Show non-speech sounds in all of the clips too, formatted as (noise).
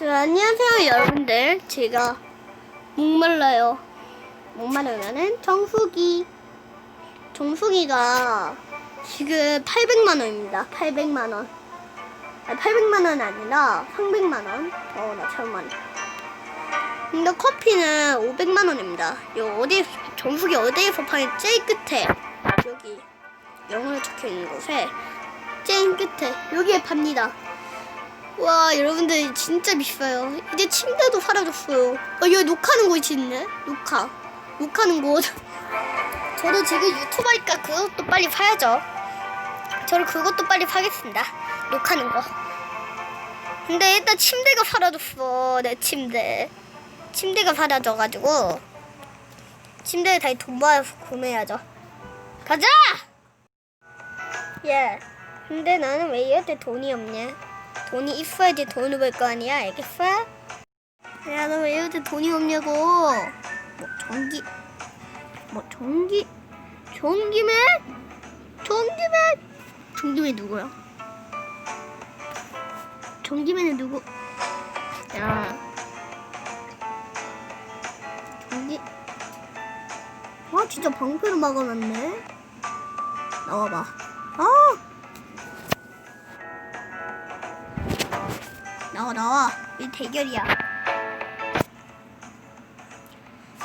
자, 안녕하세요, 여러분들. 제가 목말라요. 목마르면은 정수기. 정수기가 지금 800만 원입니다. 800만 원. 아니, 800만 원 아니라 300만 원. 어, 나 천만 원. 근데 커피는 500만 원입니다. 요 어디 정수기 어디에서 파는 제일 끝에 여기 영어로 적혀 있는 곳에 제일 끝에 여기에 팝니다. 와 여러분들 진짜 비싸요. 이제 침대도 사라졌어요. 어 여기 녹화하는 곳이 있네. 녹화. 녹화하는 곳. (laughs) 저도 지금 유튜버니까 그것도 빨리 파야죠. 저는 그것도 빨리 파겠습니다. 녹화하는 거. 근데 일단 침대가 사라졌어. 내 침대. 침대가 사라져가지고 침대를 다시 돈 모아서 구매해야죠. 가자! 예. 근데 나는 왜 이럴 때 돈이 없냐? 돈이 있어야지 돈을 벌 거 아니야? 알겠어? 야, 너왜때 돈이 없냐고? 뭐 전기, 뭐 전기, 전기맨? 전기맨? 전기맨 누구야? 전기맨은 누구? 야, 전기. 아, 진짜 방패로 막아놨네. 나와봐. 아! 나와 나와 이 대결이야. 야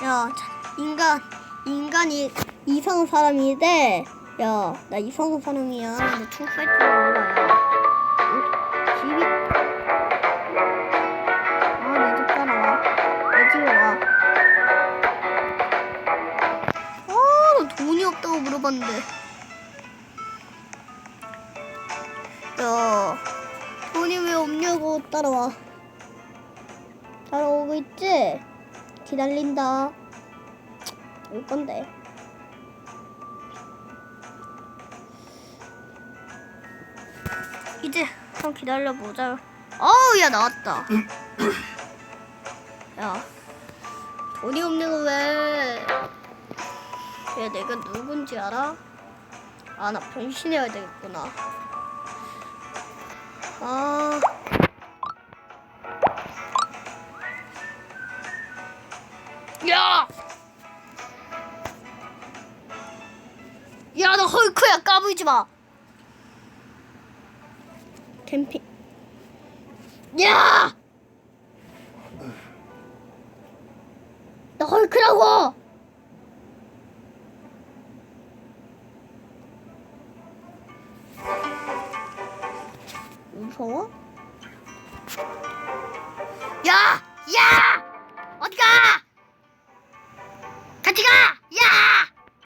자, 인간 인간이 이상한 사람인데 야나 이상한 사람이야. 근데 총살 줄 몰라 야 어? 집이 아내 집 따라와. 내 집에 와아나 돈이 없다고 물어봤는데. 야 돈이 왜 없냐고 따라와. 따라오고 있지? 기다린다. 올 건데. 이제 좀 기다려보자. 어우, 야, 나왔다. (clears throat) 야, 돈이 없는 거 왜? 야, 내가 누군지 알아? 아, 나 변신해야 되겠구나. 아. 야! 야, 너 헐크야, 까불지 마. 캠핑. 야! 너 헐크라고! 무서워? 야! 야! 어디 가! 같이 가! 야!